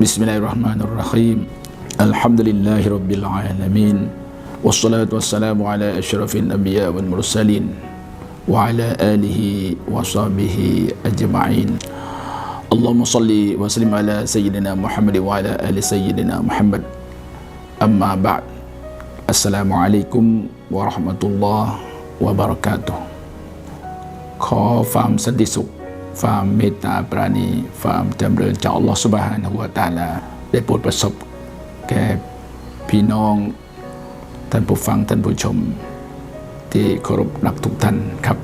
بسم الله الرحمن الرحيم الحمد لله رب العالمين والصلاة والسلام على أشرف الأنبياء والمرسلين وعلى آله وصحبه أجمعين اللهم صل وسلم على سيدنا محمد وعلى آل سيدنا محمد أما بعد السلام عليكم ورحمة الله وبركاته ขอความสันติสุข ความเมตตาปราณี ความจำเริญจากอัลลอฮฺสุบฮานะฮูวตาลา ได้โปรดประสบ แก่พี่น้อง ท่านผู้ฟัง ท่านผู้ชม ที่เคารพรักทุกท่านครับ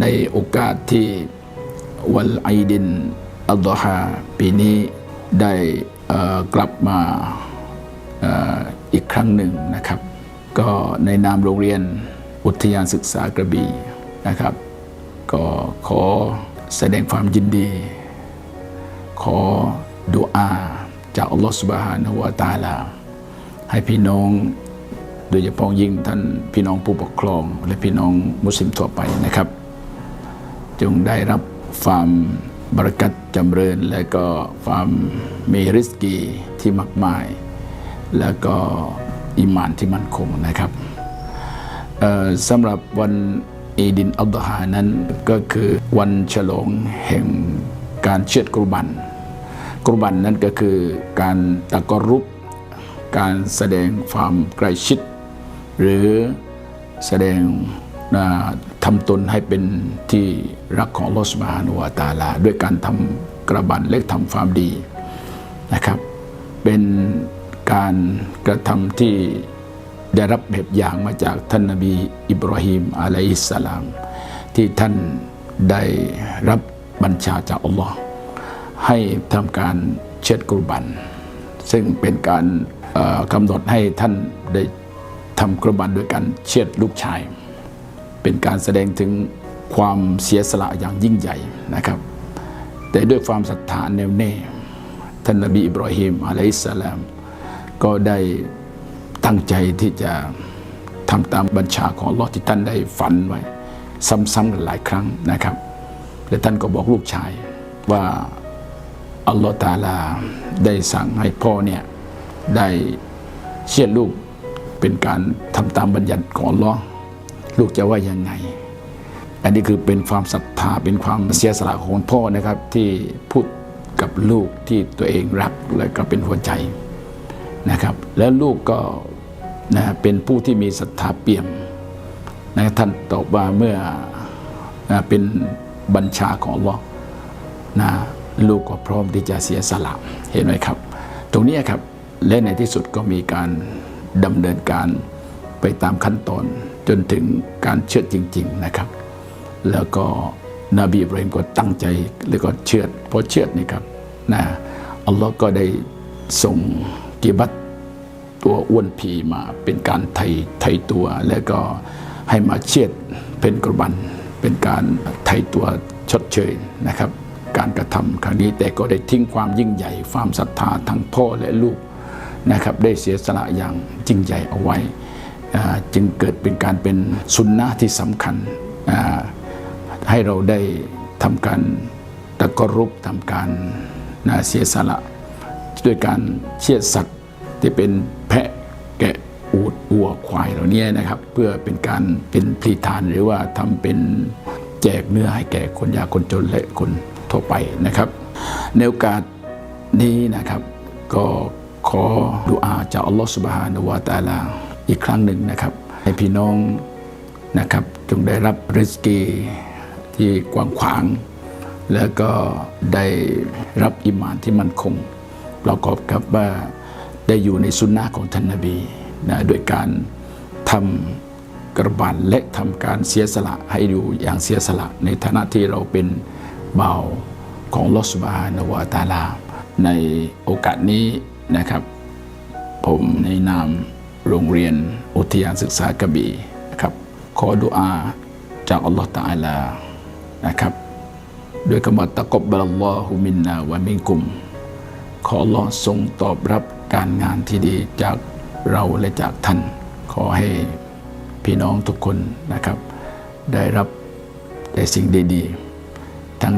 ในโอกาสที่วันไอดินอัลดอฮาปีนี้ได้กลับมาอีกครั้งหนึ่งนะครับ ก็ในนามโรงเรียนอุทยานศึกษากระบี่นะครับ ก็ขอ แสดงความยินดี ขอดุอาจากอัลลอฮฺสุบฮานะฮูวะตะอาลา ให้พี่น้องโดยเฉพาะยิ่งท่านพี่น้องผู้ปกครอง และพี่น้องมุสลิมทั่วไปนะครับ จงได้รับความบรักัตจำเริญ และก็ความมีริสกีที่มากมาย แล้วก็อิมานที่มั่นคงนะครับสำหรับวัน อีดินอัลดฮานั้นก็คือวันฉลองแห่งการเชือดกรุบัน กรุบันนั้นก็คือการตะกรุบการแสดงความใกล้ชิด หรือแสดงอ่าทำตนให้เป็นที่รักของลอสมาฮานุวาตาลา ด้วยการทำกระบันเล็กทำความดีนะครับ เป็นการกระทำที่ ได้รับแบบอย่างมาจากท่านนบีอิบราฮิมอะลัยฮิสสลาม ที่ท่านได้รับบัญชาจากอัลลอฮ์ให้ทำการเช็ดกรุบัน ซึ่งเป็นการกำหนดให้ท่านได้ทำกรุบันด้วยการเช็ดลูกชาย เป็นการแสดงถึงความเสียสละอย่างยิ่งใหญ่นะครับ แต่ด้วยความศรัทธาแน่วแน่ท่านนบีอิบราฮิมอะลัยฮิสสลามก็ได้ ตั้งใจที่จะทำตามบัญชาของลอที่ท่านได้ฝันไว้ ซ้ำๆกันหลายครั้งนะครับ และท่านก็บอกลูกชายว่าอัลลอฮ์ตาลาได้สั่งให้พ่อเนี่ยได้เชียดลูกเป็นการทำตามบัญญัติของอัลลอฮ์ลูกจะว่ายังไง อันนี้คือเป็นความศรัทธาเป็นความเสียสละของพ่อนะครับ ที่พูดกับลูกที่ตัวเองรักและก็เป็นหัวใจนะครับ แล้วลูกก็ นะเป็นผู้ที่มีศรัทธาเปี่ยมนะท่านตอบว่าเมื่อนะเป็นบัญชาของลอนะลูกก็พร้อมที่จะเสียสละเห็นไหมครับ ตรงนี้ครับและในที่สุดก็มีการดำเนินการไปตามขั้นตอนจนถึงการเชื่อจริง ๆนะครับ แล้วก็นบีอิบราฮิมก็ตั้งใจแล้วก็เชื่อดพอเชื่อดนี่ครับนะอัลลอฮ์ก็ได้ส่งกิบัต ตัวอ้วนผีมาเป็นการไทยไทยตัว แล้วก็ให้มาเชือดเป็นกระบัน เป็นการไทยตัวชดเชยนะครับ การกระทำครั้งนี้แต่ก็ได้ทิ้งความยิ่งใหญ่ ความศรัทธาทั้งพ่อและลูกนะครับได้เสียสละอย่างยิ่งใหญ่เอาไว้อ่าจึงเกิดเป็นการเป็นสุนนะที่สำคัญอ่าให้เราได้ทำการตะกรุบทำการนาเสียสละ ด้วยการเชียดสัตว์ที่เป็น อูดวัวควายเหล่านี้นะครับ เพื่อเป็นการเป็นพลีทานหรือว่าทำเป็นแจกเนื้อให้แก่คนยากคนจนและคนทั่วไปนะครับ ในโอกาสนี้นะครับ ก็ขอดุอาจากอัลลอฮฺสุบฮานะฮูวะตาลาอีกครั้งหนึ่งนะครับ ให้พี่น้องนะครับจงได้รับริสกีที่กว้างขวาง แล้วก็ได้รับอิมานที่มั่นคงประกอบกับว่าได้อยู่ในสุนนะของท่านนบี นะโดยการทำกระบานและทำการเสียสละให้อยู่อย่างเสียสละในฐานะที่เราเป็นเบาของลอสบานวะตาลา ในโอกาสนี้นะครับ ผมในนามโรงเรียนอุทยานศึกษากระบี่นะครับ ขอดุอาจากอัลลอฮฺตะอาลานะครับด้วยคำว่าตะกบบลลอฮุมินนาวะมินกุม ขออัลลอฮ์ทรงตอบรับการงานที่ดีจาก เราและจากท่าน ขอให้พี่น้องทุกคนนะครับ ได้รับแต่สิ่งดีๆ ทั้ง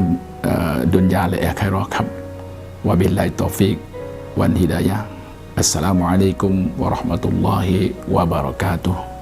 ดุนยาและแอคไรรอครับวะบิลไลตอฟิกวันฮิดายะอัสสลามุอะลัยกุมวะราะห์มะตุลลอฮิวะบะเราะกาตุฮ์